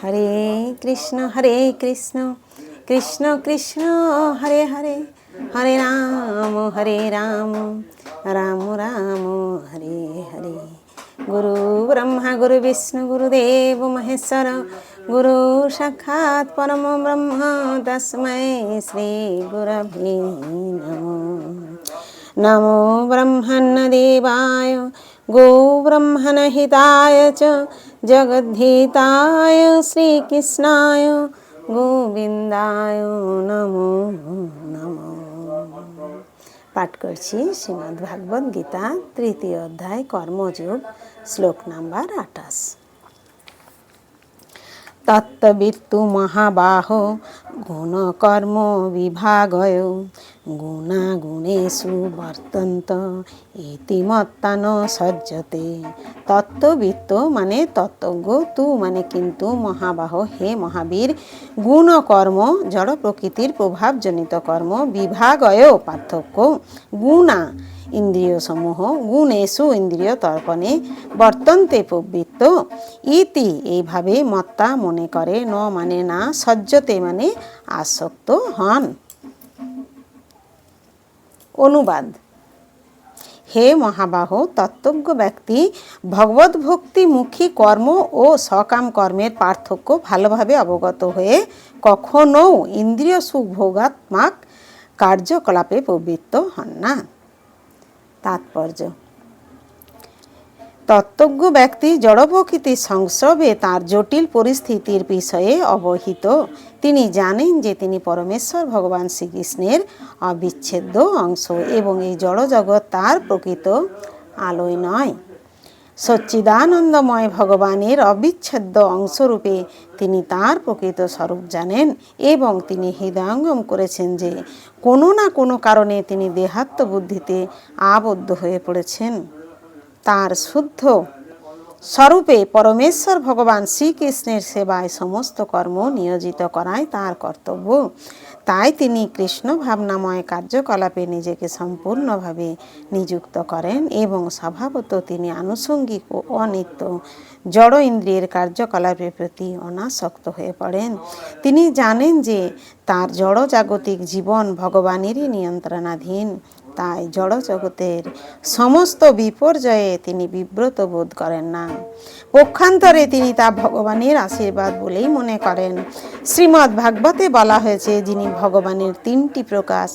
হরে কৃষ্ণ হরে কৃষ্ণ কৃষ্ণ কৃষ্ণ, হরে হরে হরে রাম হরে রাম রাম রাম, হরে হরে। গুরু ব্রহ্মা, গুরু বিষ্ণু গুরুদেব মহেশ্বর, গুরু সাক্ষাৎ পরম ব্রহ্ম, তস্মৈ শ্রী গুরভে নমো। নমো ব্রহ্মণ দেবায় গো ব্রহ্মণ হিতায় চ জগদ্ধিতায় শ্রীকৃষ্ণায় গোবিন্দায় নমো নমো পাঠ করছি শ্রীমদ্ ভাগবত গীতা, তৃতীয় অধ্যায়, কর্মযোগ, শ্লোক নাম্বার আঠাশ। তত্ত্ববিত্তু মহাবাহ, গুণকর্ম বিভাগয় গুণাগুণেষু বর্তন্ত ইতিমত্তান সজ্জতে তত্ত্ববিত্ত মানে তত্ত্বজ্ঞ তু মানে কিন্তু মহাবাহ হে মহাবীর গুণকর্ম জড় প্রকৃতির প্রভাবজনিত কর্ম বিভাগয় পার্থক্য গুণা ইন্দ্রিয় সমূহ গুণেশু ইন্দ্রিয় তর্পণে বর্তন্তে প্রবৃত্ত ইতি এইভাবে মত্তা মনে করে ন মানে না সজ্জতে মানে আসক্ত হন অনুবাদ। হে মহাবাহ, তত্ত্বজ্ঞ ব্যক্তি ভগবদ্ভক্তিমুখী কর্ম ও সকাম কর্মের পার্থক্য ভালোভাবে অবগত হয়ে কখনও ইন্দ্রিয় সুভোগাত্মক কার্যকলাপে প্রবৃত্ত হন না। তাৎপর্য তত্ত্বজ্ঞ ব্যক্তি জড়প্রকৃতির সংস্রবে তার জটিল পরিস্থিতির বিষয়ে অবহিত। তিনি জানেন যে তিনি পরমেশ্বর ভগবান শ্রীকৃষ্ণের অবিচ্ছেদ্য অংশ এবং এই জড়জগৎ তার প্রকৃত আলোয় নয়। সচ্চিদানন্দময় ভগবানের অবিচ্ছেদ্য অংশরূপে তিনি তার প্রকৃত স্বরূপ জানেন এবং তিনি হৃদয়ঙ্গম করেছেন যে কোনো না কোনো কারণে তিনি দেহাত্ম বুদ্ধিতে আবদ্ধ হয়ে পড়েছেন। তার শুদ্ধ স্বরূপে পরমেশ্বর ভগবান শ্রীকৃষ্ণের সেবায় সমস্ত কর্ম নিয়োজিত করাই তার কর্তব্য। তাই তিনি কৃষ্ণ ভাবনাময় কার্যকলাপে নিজেকে সম্পূর্ণভাবে নিযুক্ত করেন এবং স্বভাবত তিনি আনুষঙ্গিক ও অনিত্য জড় ইন্দ্রিয়ের কার্যকলাপের প্রতি অনাসক্ত হয়ে পড়েন। তিনি জানেন যে তার জড় জাগতিক জীবন ভগবানেরই নিয়ন্ত্রণাধীন। তাই জড় জগতের সমস্ত বিপর্যয়ে তিনি বিব্রত বোধ করেন না। পক্ষান্তরে তিনি তা ভগবানের আশীর্বাদ বলেই মনে করেন। শ্রীমদ্ ভাগবতে বলা হয়েছে, যিনি ভগবানের তিনটি প্রকাশ,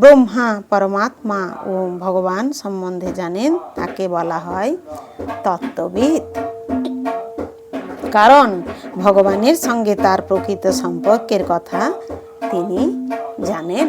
ব্রহ্মা, পরমাত্মা ও ভগবান সম্বন্ধে জানেন, তাকে বলা হয় তত্ত্ববিদ। কারণ ভগবানের সঙ্গে তার প্রকৃত সম্পর্কের কথা তিনি জানেন।